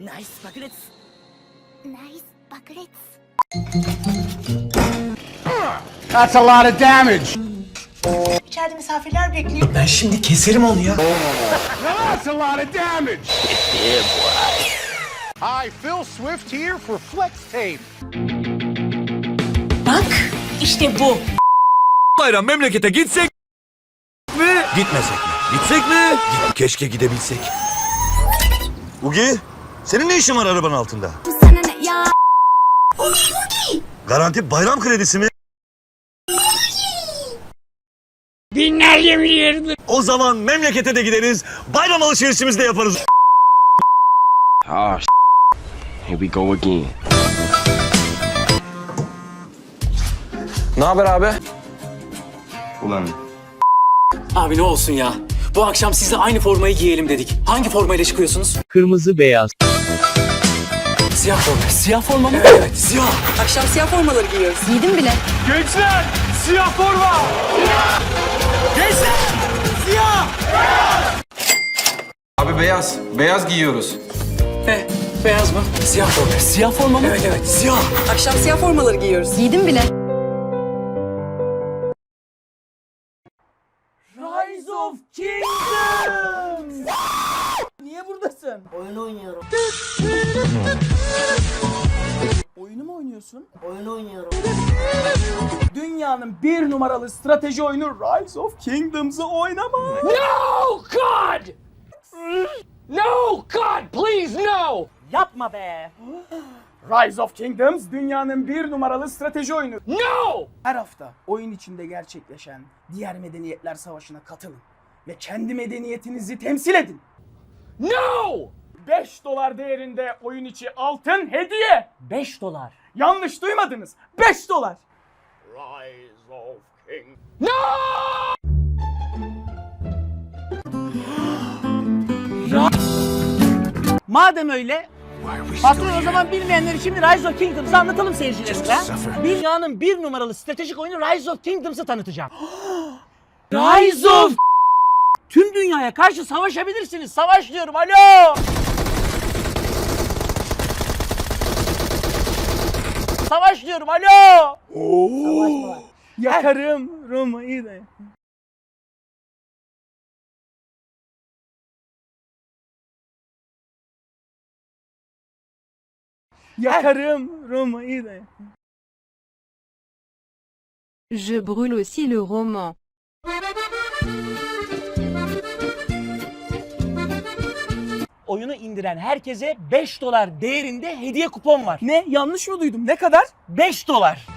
ナイス爆裂ナイス爆裂 That's a lot of damage. İçeride misafirler bekliyor. Ben şimdi keserim onu ya. That's a lot of damage. Hi, Phil Swift here for Flex Tape. Bak işte bu. Bayram memlekete gitsek mi? Gitmesek mi? Gitsek mi? Git- Keşke gidebilsek. Ugi, senin ne işin var arabanın altında? sana ne ya Garanti bayram kredisi mi? Binlerce milyardır. O zaman memlekete de gideriz, bayram alışverişimizi de yaparız. Ah, here we go again. Ne haber abi? Ulan Abi ne olsun ya. Bu akşam sizle aynı formayı giyelim dedik. Hangi formayla çıkıyorsunuz? Kırmızı beyaz. Siyah forma. Siyah forma mı? Evet, evet siyah. Akşam siyah formaları giyiyoruz. Giydim bile Gençler, siyah forma. Abi beyaz. Beyaz giyiyoruz. He, beyaz mı? Siyah forma. Siyah forma mı? Evet, evet siyah. Akşam siyah formaları giyiyoruz. Giydim bile Rise of Kingdoms! Buradasın? Oyun oynuyorum. Oyunu mu oynuyorsun? Oyun oynuyorum. Dünyanın bir numaralı strateji oyunu Rise of Kingdoms'ı oynama. No God! No God, please no! Yapma be. Rise of Kingdoms dünyanın bir numaralı strateji oyunu. No! Her hafta oyun içinde gerçekleşen diğer medeniyetler savaşına katılın ve kendi medeniyetinizi temsil edin. No! 5 dolar değerinde oyun içi altın hediye. 5 dolar. Yanlış duymadınız. 5 dolar. Madem öyle Patron o zaman bilmeyenler için bir Rise of Kingdoms'ı anlatalım seyircilerimize. Dünyanın bir numaralı stratejik oyunu Rise of Kingdoms'ı tanıtacağım. Rise of Tüm dünyaya karşı savaşabilirsiniz. Savaş diyorum. Alo! Savaş diyorum. Alo! Savaş Yakarım Roma'yı da. Yakarım Roma'yı da. Je brûle aussi le roman. Oyunu indiren herkese 5 dolar değerinde hediye kupon var. Ne? Yanlış mı duydum? Ne kadar? 5 dolar.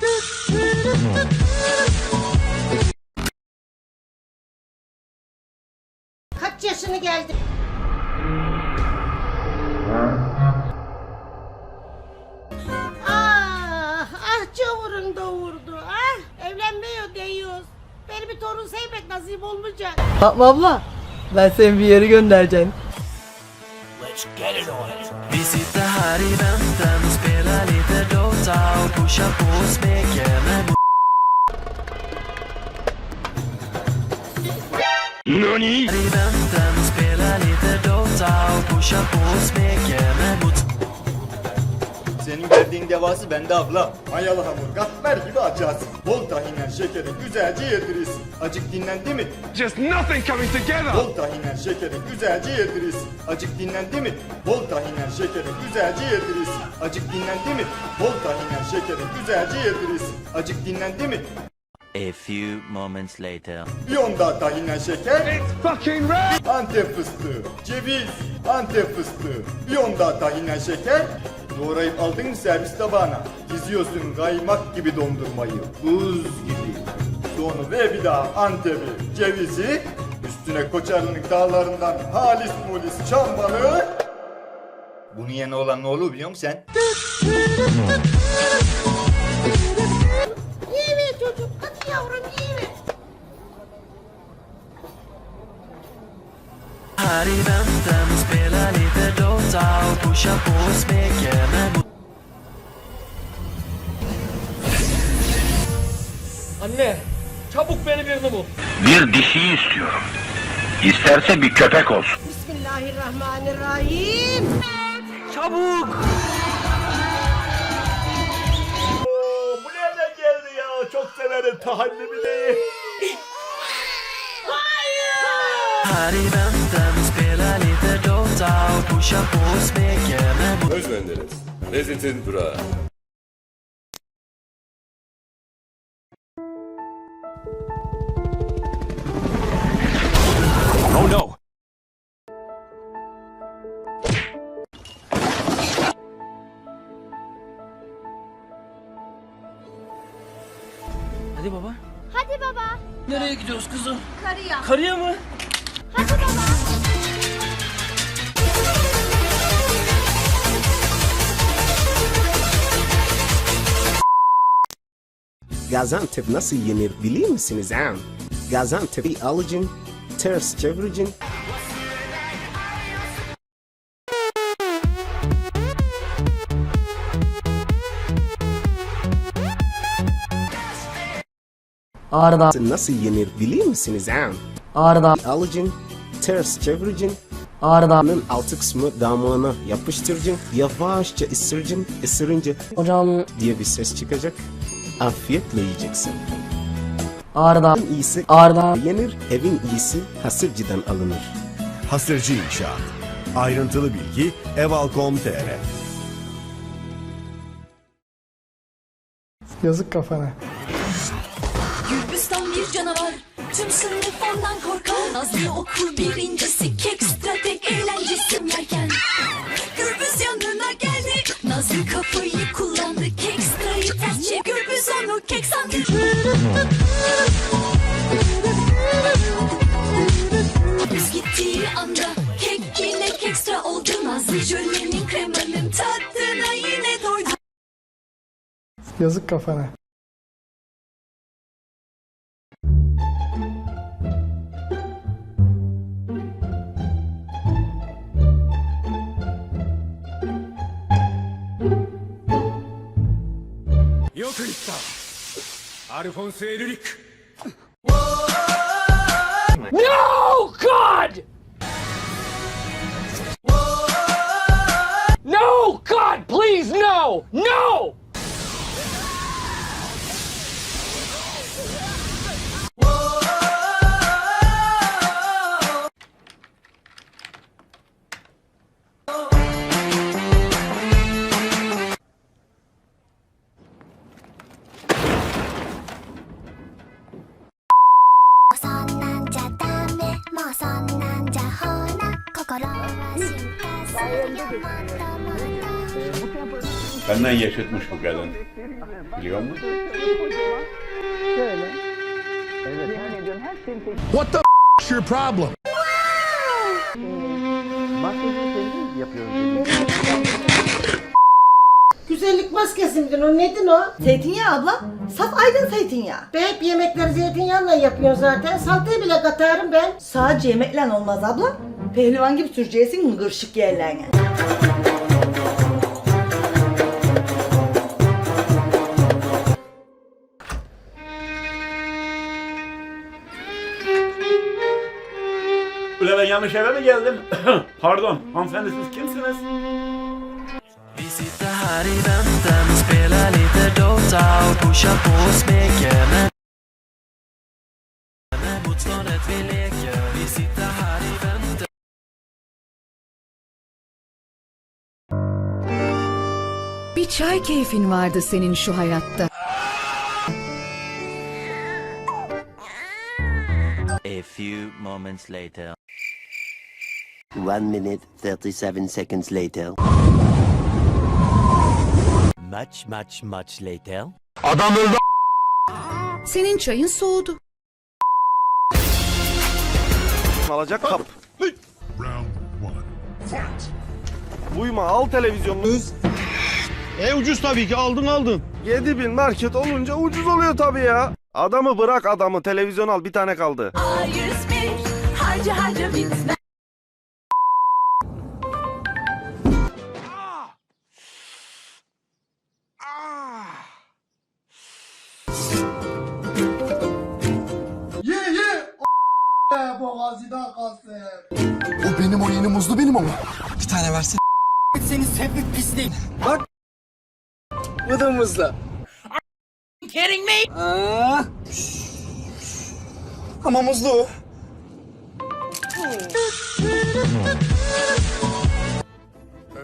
Kaç yaşını geldi? Ah, ah çavurun doğurdu. Ah, evlenmiyor diyoruz. Beni bir torun sevmek nasip olmayacak. Fatma abla ben seni bir yere göndereceğim. Vi sitter här i väntan och spelar lite Dota och pushar på smeken med Nani? Här i väntan och spelar lite Dota och pushar på smeken med mot Senin verdiğin devası bende abla. Mayalı hamur katmer gibi açarsın. Bol tahinle şekeri güzelce yedirirsin. Acık dinlendi mi? Just nothing coming together. Bol tahinle şekeri güzelce yedirirsin. Acık dinlendi mi? Bol tahinle şekeri güzelce yedirirsin. Acık dinlendi mi? Bol tahinle şekeri güzelce yedirirsin. Acık dinlendi mi? A few moments later. Bir on daha tahinle şeker. It's fucking red. Antep fıstığı, ceviz, Antep fıstığı. Bir on daha tahinle şeker. Doğrayıp aldın mı servis tabağına? Diziyorsun kaymak gibi dondurmayı. Buz gibi. Sonra ve bir daha Antep'i, cevizi. Üstüne Koçarlı'nın dağlarından halis mulis çam balığı. Bunu yeni olan ne olur biliyor musun sen? İyi mi çocuk? Hadi yavrum iyi mi? Här i väntan på smeken med mot Anne, çabuk beni birini bul. Bir dişi istiyorum. İsterse bir köpek olsun. Bismillahirrahmanirrahim. Çabuk! Bu nereden geldi ya? Çok severim tahallimi değil. Här Med Özmendeniz. Lezzetin durağı. Oh no! Hadi baba. Hadi baba. Nereye gidiyoruz kızım? Karıya. Karıya mı? Hadi baba. Gaziantep nasıl yenir bilir misiniz ha? Gaziantep'i alacaksın, ters çevireceksin, Ağrıda. nasıl yenir bilir misiniz ha? Ağrıda. Alacaksın, ters çevireceksin, Ağrıda. Onun altı kısmı damağına yapıştıracaksın, yavaşça ısıracaksın, ısırınca Hocam diye bir ses çıkacak. Afiyetle yiyeceksin. ağrıda. En iyisi Ağrıda. yenir, evin iyisi hasırcıdan alınır. Hasırcı İnşaat. Ayrıntılı bilgi eval.com.tr Yazık kafana. Gürbüstan bir canavar. Tüm sınıf ondan korkar. Nazlı okul birincisi. Nazlı jölenin kremanın tadına yine doydu. Yazık kafana. No, God! No, God, please, no! No! Benden yaşatmış bu kadın. Biliyor musun? What the f*** your problem? Güzellik maskesi midir o nedir o? Zeytinyağı abla. Saf aydın zeytinyağı. Ben hep yemekleri zeytinyağıyla yapıyorum zaten. Saltayı bile katarım ben. Sadece yemekle olmaz abla. Pehlivan gibi süreceksin gırşık yerlerine. Yanlış eve mi geldim? Pardon, hanımefendi siz kimsiniz? Bir çay keyfin vardı senin şu hayatta. A few moments later. One minute, 37 seconds later. Much much much later. Senin çayın soğudu. Alacak kap. Uyma al televizyonunu. E ucuz tabii ki aldın aldın. 7000 market olunca ucuz oluyor tabii ya. Adamı bırak adamı televizyon al bir tane kaldı. A101 harca harca bitmez. Ye ye! Boğazıdan kalsın. O benim o yeni muzlu benim ama. Bir tane versene. Seni Sen bir pislik. Bak. Vıdımızla. Kidding me? Aa. Ama muzlu.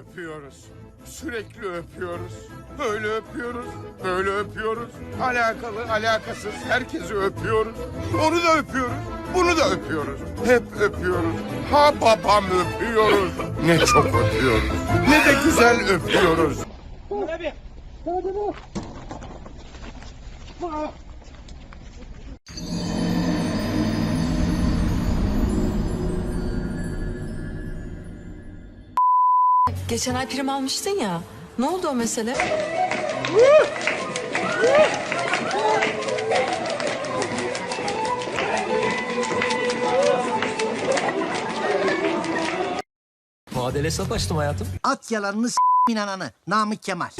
Öpüyoruz. Sürekli öpüyoruz. Böyle öpüyoruz. Böyle öpüyoruz. Alakalı, alakasız herkesi öpüyoruz. Onu da öpüyoruz. Bunu da öpüyoruz. Hep öpüyoruz. Ha babam öpüyoruz. Ne çok öpüyoruz. Ne de güzel öpüyoruz. Geçen ay prim almıştın ya. Ne oldu o mesele? Vadeli hesap açtım hayatım. At yalanını s**min ananı. Namık Kemal.